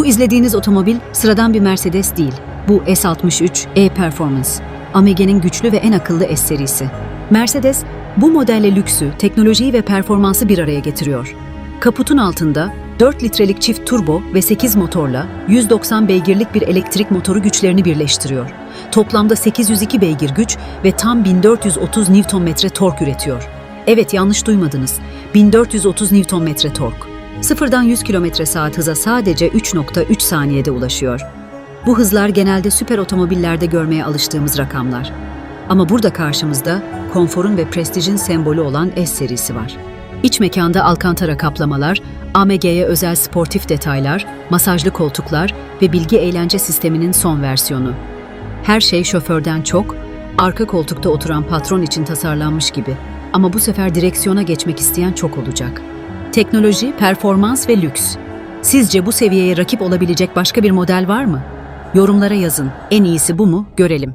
Bu izlediğiniz otomobil sıradan bir Mercedes değil. Bu S63 E-Performance. AMG'nin güçlü ve en akıllı S serisi. Mercedes, bu modelle lüksü, teknolojiyi ve performansı bir araya getiriyor. Kaputun altında 4 litrelik çift turbo ve 8 motorla 190 beygirlik bir elektrik motoru güçlerini birleştiriyor. Toplamda 802 beygir güç ve tam 1430 Nm tork üretiyor. Evet yanlış duymadınız. 1430 Nm tork. Sıfırdan 100 km saat hıza sadece 3.3 saniyede ulaşıyor. Bu hızlar genelde süper otomobillerde görmeye alıştığımız rakamlar. Ama burada karşımızda konforun ve prestijin sembolü olan S serisi var. İç mekanda alkantara kaplamalar, AMG'ye özel sportif detaylar, masajlı koltuklar ve bilgi eğlence sisteminin son versiyonu. Her şey şoförden çok, arka koltukta oturan patron için tasarlanmış gibi. Ama bu sefer direksiyona geçmek isteyen çok olacak. Teknoloji, performans ve lüks. Sizce bu seviyeye rakip olabilecek başka bir model var mı? Yorumlara yazın. En iyisi bu mu? Görelim.